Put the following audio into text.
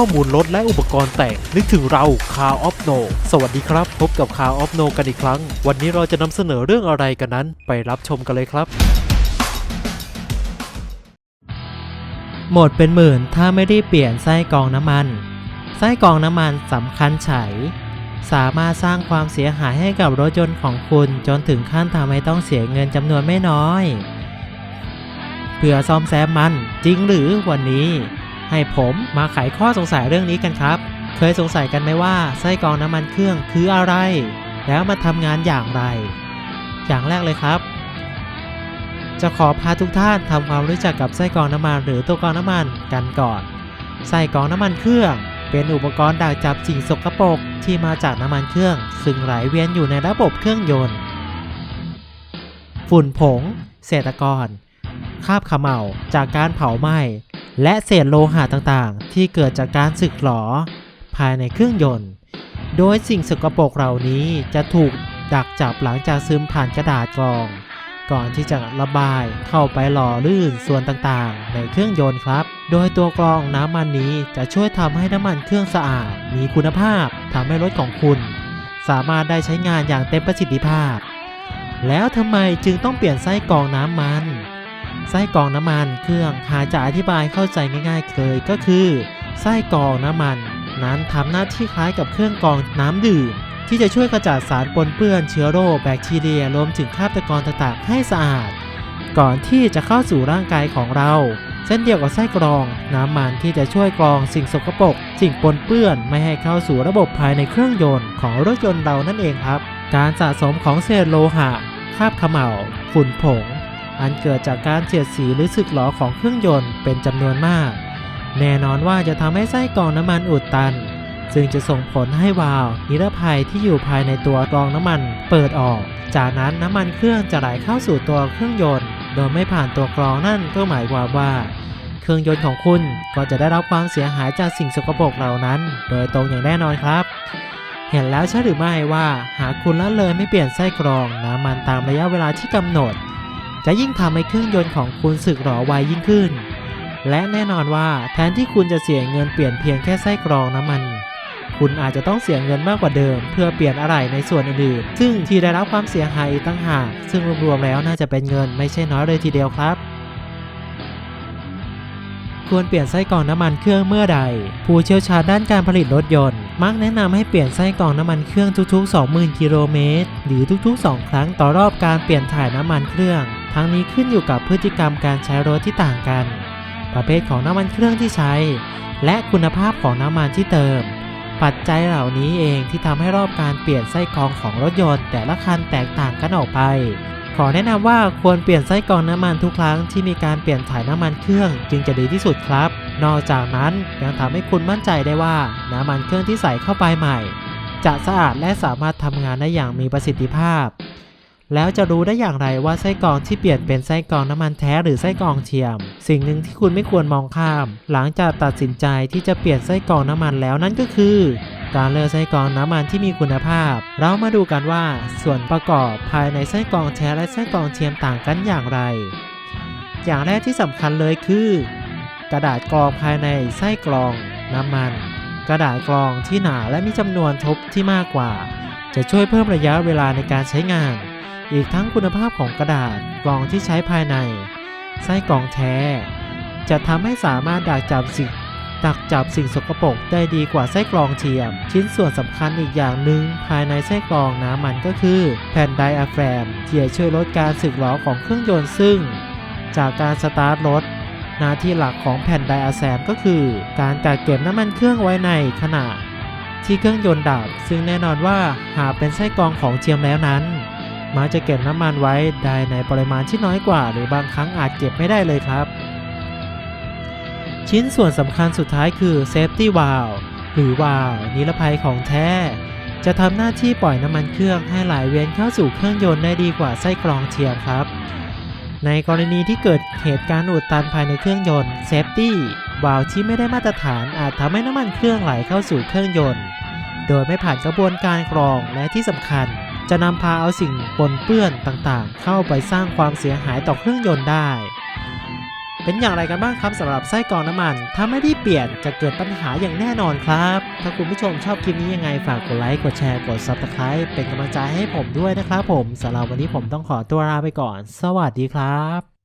ข้อมูลรถและอุปกรณ์แต่ง นึกถึงเราคาออฟโนสวัสดีครับ พบกับคาออฟโนกันอีกครั้ง วันนี้เราจะนำเสนอเรื่องอะไรกันนั้น ไปรับชมกันเลยครับหมดเป็นหมื่นถ้าไม่ได้เปลี่ยนไส้กรองน้ำมัน ไส้กรองน้ำมันสำคัญไฉสามารถสร้างความเสียหายให้กับรถยนต์ของคุณจนถึงขั้นทำให้ต้องเสียเงินจำนวนไม่น้อย เพื่อซ่อมแซมมันจริงหรือวันนี้ ให้ผมมาไขข้อสงสัยเรื่องนี้กันครับ เคยสงสัยกันไหมว่าไส้กรองน้ำมันเครื่องคืออะไร แล้วมาทำงานอย่างไร อย่างแรกเลยครับ จะขอพาทุกท่านทำความรู้จักกับไส้กรองน้ำมันหรือตัวกรองน้ำมันกันก่อน ไส้กรองน้ำมันเครื่อง เป็นอุปกรณ์ดักจับสิ่งสกปรกที่มาจากน้ำมันเครื่อง ซึ่งไหลเวียนอยู่ในระบบเครื่องยนต์ ฝุ่นผง เศษตะกอนคราบขม่าจากการเผาไหม้ และเศษโลหะต่างๆ ที่เกิดจากการสึกหรอ ภายในเครื่องยนต์ โดยสิ่งสกปรกเหล่านี้จะถูกดักจับหลังจากซึมผ่านกระดาษกรอง ก่อนที่จะระบายเข้าไปหล่อลื่นส่วนต่างๆ ในเครื่องยนต์ครับ โดยตัวกรองน้ำมันนี้จะช่วยทำให้น้ำมันเครื่องสะอาด มีคุณภาพทำให้รถของคุณ สามารถได้ใช้งานอย่างเต็มประสิทธิภาพ แล้วทำไมจึงต้องเปลี่ยนไส้กรองน้ำมัน ไส้กรองน้ำมันเครื่องหากจะอธิบายเข้าใจง่าย ๆ เลย ก็คือไส้กรองน้ำมัน นั้นทำหน้าที่คล้ายกับเครื่องกรองน้ำดื่มที่จะช่วยกระจัดสารปนเปื้อนเชื้อโรคแบคทีเรียรวมถึงคราบตะกอนต่างๆ ให้สะอาด ก่อนที่จะเข้าสู่ร่างกายของเรา เช่นเดียวกับไส้กรอง น้ำมันที่จะช่วยกรองสิ่งสกปรกสิ่งปนเปื้อนไม่ให้เข้าสู่ระบบภายในเครื่องยนต์ของรถยนต์เรานั่นเองครับ การสะสมของเศษโลหะคราบขม่าฝุ่นผง อันเกิดจากการเสียดสีหรือสึกหรอของเครื่องยนต์เป็นจำนวนมาก แน่นอนว่าจะทำให้ไส้กรองน้ำมันอุดตัน ซึ่งจะส่งผลให้วาล์วนิรภัยที่อยู่ภายในตัวกรองน้ำมันเปิดออก จากนั้นน้ำมันเครื่องจะไหลเข้าสู่ตัวเครื่องยนต์ โดยไม่ผ่านตัวกรองนั่นก็หมายความว่า เครื่องยนต์ของคุณก็จะได้รับความเสียหายจากสิ่งสกปรกเหล่านั้น โดยตรงอย่างแน่นอนครับเห็นแล้วใช่หรือไม่ว่าหากคุณละเลยไม่เปลี่ยนไส้กรองน้ำมันตามระยะเวลาที่กำหนด จะยิ่งทำให้เครื่องยนต์ของคุณสึกหรอไวยิ่งขึ้น และแน่นอนว่าแทนที่คุณจะเสียเงินเปลี่ยนเพียงแค่ไส้กรองน้ำมัน คุณอาจจะต้องเสียเงินมากกว่าเดิม เพื่อเปลี่ยนอะไหล่ในส่วนอื่นๆ ซึ่งที่ได้รับความเสียหายอีตั้งหากซึ่งรวมๆแล้วน่าจะเป็นเงินไม่ใช่น้อยเลยทีเดียวครับควรเปลี่ยนไส้กรองน้ำมันเครื่องเมื่อใด ผู้เชี่ยวชาญด้านการผลิตรถยนต์ มักแนะนำให้เปลี่ยนไส้กรองน้ำมันเครื่องทุกๆ 20,000 กิโลเมตร หรือทุกๆ 2 ครั้งต่อรอบการเปลี่ยนถ่ายน้ำมันเครื่อง ทั้งนี้ขึ้นอยู่กับพฤติกรรมการใช้รถที่ต่างกัน ประเภทของน้ำมันเครื่องที่ใช้ และคุณภาพของน้ำมันที่เติม ปัจจัยเหล่านี้เองที่ทำให้รอบการเปลี่ยนไส้กรองของรถยนต์ แต่ละคันแตกต่างกันออกไป ขอแนะนำว่าควรเปลี่ยนไส้กรองน้ำมันทุกครั้งที่มีการเปลี่ยนถ่ายน้ำมันเครื่องจึงจะดีที่สุดครับ นอกจากนั้นยังทำให้คุณมั่นใจได้ว่าน้ำมันเครื่องที่ใส่เข้าไปใหม่ จะสะอาดและสามารถทำงานได้อย่างมีประสิทธิภาพ แล้วจะรู้ได้อย่างไรว่าไส้กรองที่เปลี่ยนเป็นไส้กรองน้ำมันแท้หรือไส้กรองเทียม สิ่งหนึ่งที่คุณไม่ควรมองข้าม หลังจากตัดสินใจที่จะเปลี่ยนไส้กรองน้ำมันแล้วนั่นก็คือ การเลือกไส้กรองน้ำมันที่มีคุณภาพ เรามาดูกันว่าส่วนประกอบภายในไส้กรองแท้และไส้กรองเทียมต่างกันอย่างไร อย่างแรกที่สำคัญเลยคือ กระดาษกรองภายในไส้กรองน้ำมัน กระดาษกรองที่หนาและมีจำนวนทบที่มากกว่า จะช่วยเพิ่มระยะเวลาในการใช้งาน อีกทั้งคุณภาพของกระดาษกรองที่ใช้ภายใน ไส้กรองแท้ จะทำให้สามารถดักจับสิ่งดักจับสิ่งสกปรกได้ดีกว่าไส้กรองเทียม ชิ้นส่วนสำคัญอีกอย่างหนึ่งภายในไส้กรองน้ำมันก็คือ แผ่นไดอะแฟรมที่จะช่วยลดการสึกหรอของเครื่องยนต์ซึ่ง จากการสตาร์ทรถหน้าที่หลักของแผ่นไดอะแซมก็คือ การกักเก็บน้ำมันเครื่องไว้ในขณะที่เครื่องยนต์ดับ ซึ่งแน่นอนว่าหากเป็นไส้กรองของเทียมแล้วนั้น มักจะเก็บน้ำมันไว้ได้ในปริมาณที่น้อยกว่า หรือบางครั้งอาจเก็บไม่ได้เลยครับ ชิ้นส่วนสำคัญสุดท้ายคือ Safety Valve หรือวาล์วนิรภัยของแท้ จะทำหน้าที่ปล่อยน้ำมันเครื่องให้ไหลเวียนเข้าสู่เครื่องยนต์ได้ดีกว่าไส้กรองเทียมครับ ในกรณีที่เกิดเหตุการณ์อุดตันภายในเครื่องยนต์ Safety วาล์วที่ไม่ได้มาตรฐานอาจทำให้น้ำมันเครื่องไหลเข้าสู่เครื่องยนต์ โดยไม่ผ่านกระบวนการกรองและที่สำคัญ จะนำพาเอาสิ่งปนเปื้อนต่างๆ เข้าไปสร้างความเสียหายต่อเครื่องยนต์ได้ เป็นอย่างไรกันบ้างครับสำหรับไส้กรองน้ำมัน ถ้าไม่ได้เปลี่ยนจะเกิดปัญหาอย่างแน่นอนครับ ถ้าคุณผู้ชมชอบคลิปนี้ยังไงฝากกดไลค์กดแชร์กด Subscribe เป็นกำลังใจให้ผมด้วยนะครับผมสำหรับวันนี้ผมต้องขอตัวลาไปก่อน สวัสดีครับ